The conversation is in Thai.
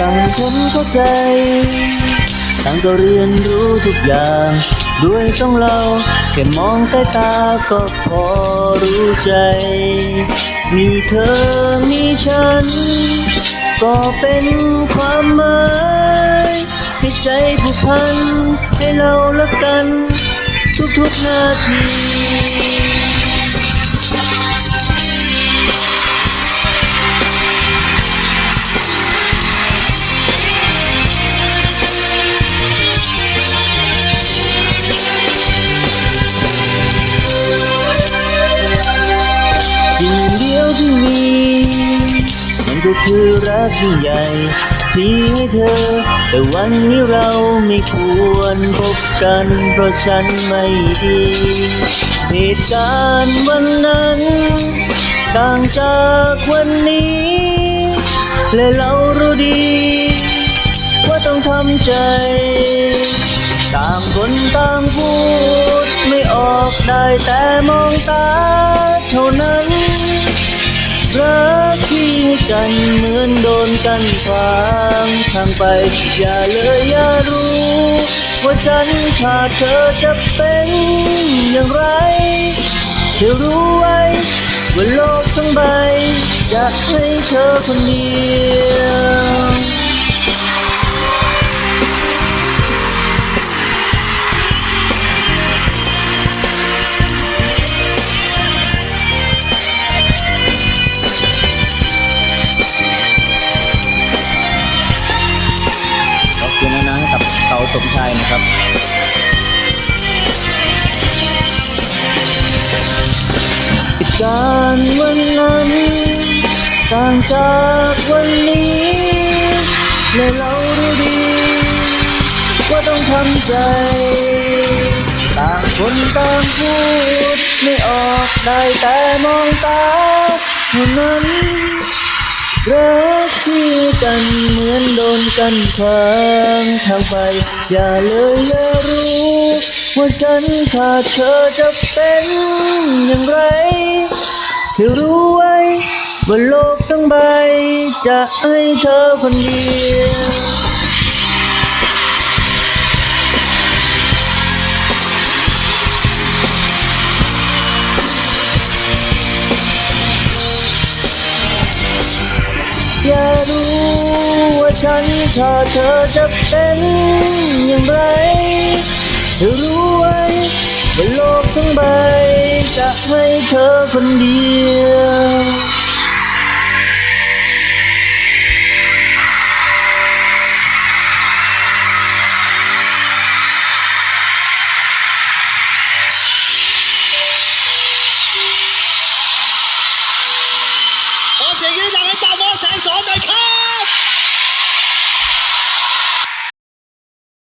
ฉันเข้าใจ ต่างก็เรียนรู้ทุกอย่าง ด้วยต้องเราแค่มองใต้ตาก็พอรู้ใจ มีเธอมีฉัน ก็เป็นความหมายให้ใจผูกพันให้เราละกัน ทุกๆนาที ก็คือรักยิ่งใหญ่ที่ให้เธอ แต่วันนี้เราไม่ควรพบกัน เพราะฉันไม่ดี เหตุการณ์วันนั้นต่างจากวันนี้และเรารู้ดี ว่าต้องทำใจต่างคนต่างพูด ไม่ออกได้แต่มองตาเท่านั้น รักที่ให้กันเหมือนโดนกันฟางทางไป อย่าเลยอย่ารู้ ว่าฉันขาดเธอจะเป็นอย่างไรเธอรู้ไว้ว่าโลกทั้งใบจะให้เธอคนเดียว นะครับ การวันนั้นต่างจากวันนี้และเรารู้ดีว่าต้องทำใจ ต่างคนต่างพูด ไม่ออกได้แต่มองตาเท่านั้น รักที่กันเหมือนโดนกันขวางทางไป อย่าเลยอย่ารู้ ว่าฉันขาดเธอจะเป็นอย่างไรเธอรู้ไว้ว่าโลกทั้งใบ จะให้เธอคนเดียว อย่ารู้ว่าฉันขาเธอจะเป็นอย่างไรเธอรู้ไว้ว่าโลกทั้งใบจะให้เธอคนเดียว ขอเสียงยืนดังให้ปราโมอแสงสอนหน่อยครับ